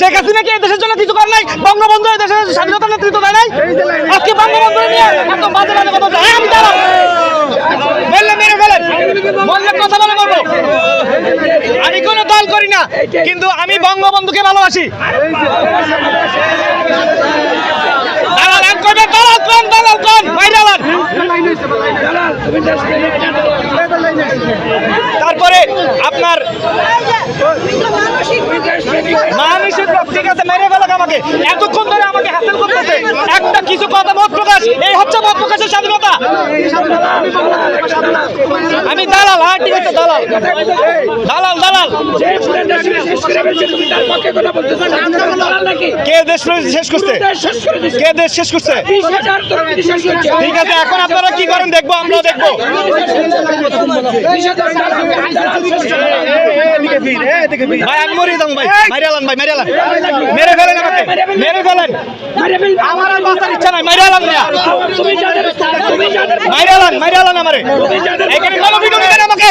শেখ হাসিনা কি দেশের জন্য কিছু করে নাই? বঙ্গবন্ধু দেশের স্বাধীনতা নেতৃত্ব দেয় নাই? আজকে বঙ্গবন্ধু নিয়ে কথা। আমি বলব আমি কোনো দল করি না, কিন্তু আমি বঙ্গবন্ধুকে ভালোবাসি দালাল এক করবে দালাল কোন দালাল কোন মাইরালান তারপরে আপনার ঠিক আছে, মেরে ফেলাক আমাকে। এতক্ষণ ধরে আমাকে হাসিল করতেছে। একটা কিছু কথা মত প্রকাশ, এই হচ্ছে মত প্রকাশের স্বাধীনতা আমি দালাল হ্যাঁ ঠিক আছে দালাল দালাল। কে দেশ শেষ করছে? কে দেশ শেষ করছে? ঠিক আছে, এখন আপনারা কি করেন দেখব, আমরাও দেখব। ভাই ভাই। আমার আমারে। আমাকে।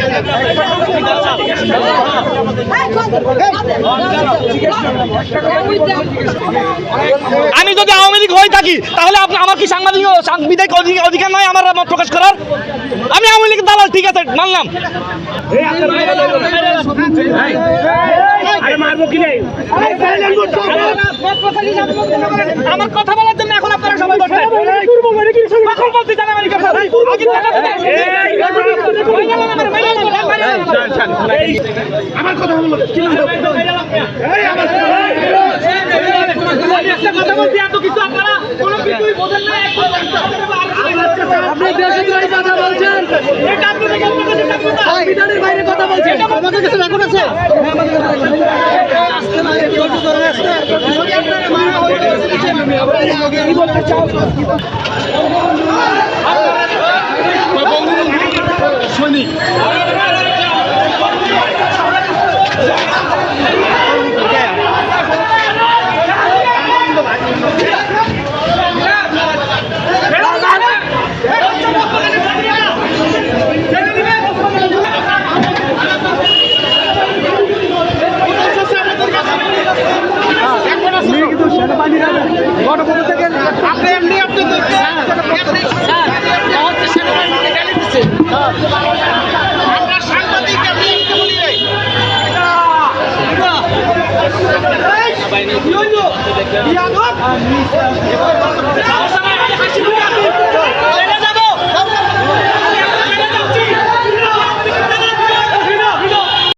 আমি যদি আওয়ামী লীগ হয়ে থাকি তাহলে আপনি আমার কি সাংবাদিক সাংবিধানিক অধি- অধিকার নয় আমার মত প্রকাশ করার আমি আওয়ামী লীগের দালাল ঠিক আছে মানলাম আমার কথা বলার জন্য এখন আপনারা সবাই বসে আমার কথা বলো কথা বলছি, এত কিছু আপনারা কোনো কিছুই বোঝেন না, আপনি দেশদ্রোহী কথা বলছেন এটা আপনাদের কাছে বাইরে কথা বলছেন আমাদের কাছে রেকর্ড আছে। ¡Diablo! ¡Diablo!